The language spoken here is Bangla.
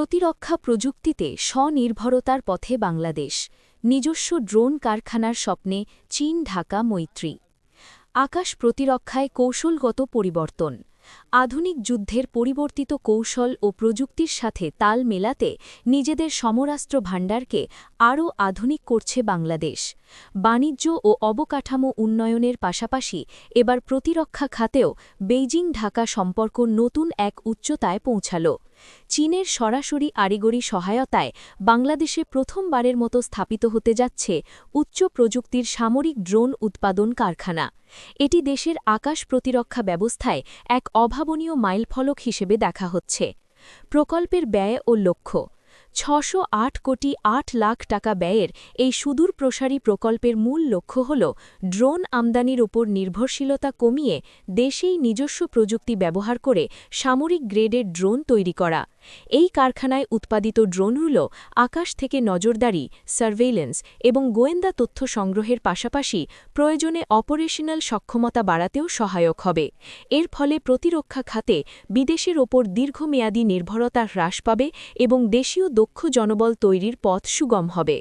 প্রতিরক্ষা প্রযুক্তিতে স্বনির্ভরতার পথে বাংলাদেশ, নিজস্ব ড্রোন কারখানার স্বপ্নে চীন ঢাকা মৈত্রী। আকাশ প্রতিরক্ষায় কৌশলগত পরিবর্তন। আধুনিক যুদ্ধের পরিবর্তিত কৌশল ও প্রযুক্তির সাথে তাল মেলাতে নিজেদের সমরাস্ত্র ভাণ্ডারকে আরও আধুনিক করছে বাংলাদেশ। বাণিজ্য ও অবকাঠামো উন্নয়নের পাশাপাশি এবার প্রতিরক্ষা খাতেও বেইজিং ঢাকা সম্পর্ক নতুন এক উচ্চতায় পৌঁছাল। চীনের সরাসরি আরিগরি সহায়তায় বাংলাদেশে প্রথমবারের মতো স্থাপিত হতে যাচ্ছে উচ্চ প্রযুক্তির সামরিক ড্রোন উৎপাদন কারখানা। এটি দেশের আকাশ প্রতিরক্ষা ব্যবস্থায় এক অভাবনীয় মাইলফলক হিসেবে দেখা হচ্ছে। প্রকল্পের ব্যয় ও লক্ষ্য ছশো কোটি আট লাখ টাকা ব্যয়ের এই সুদূর প্রসারী প্রকল্পের মূল লক্ষ্য হল ড্রোন আমদানির ওপর নির্ভরশীলতা কমিয়ে দেশেই নিজস্ব প্রযুক্তি ব্যবহার করে সামরিক গ্রেডের ড্রোন তৈরি করা। এই কারখানায় উৎপাদিত ড্রোনগুলো আকাশ থেকে নজরদারি, সার্ভেইলেন্স এবং গোয়েন্দা তথ্য সংগ্রহের পাশাপাশি প্রয়োজনে অপারেশনাল সক্ষমতা বাড়াতেও সহায়ক হবে। এর ফলে প্রতিরক্ষা খাতে বিদেশের ওপর দীর্ঘমেয়াদী নির্ভরতা হ্রাস পাবে এবং দেশীয় দক্ষ জনবল তৈরির পথ সুগম হবে।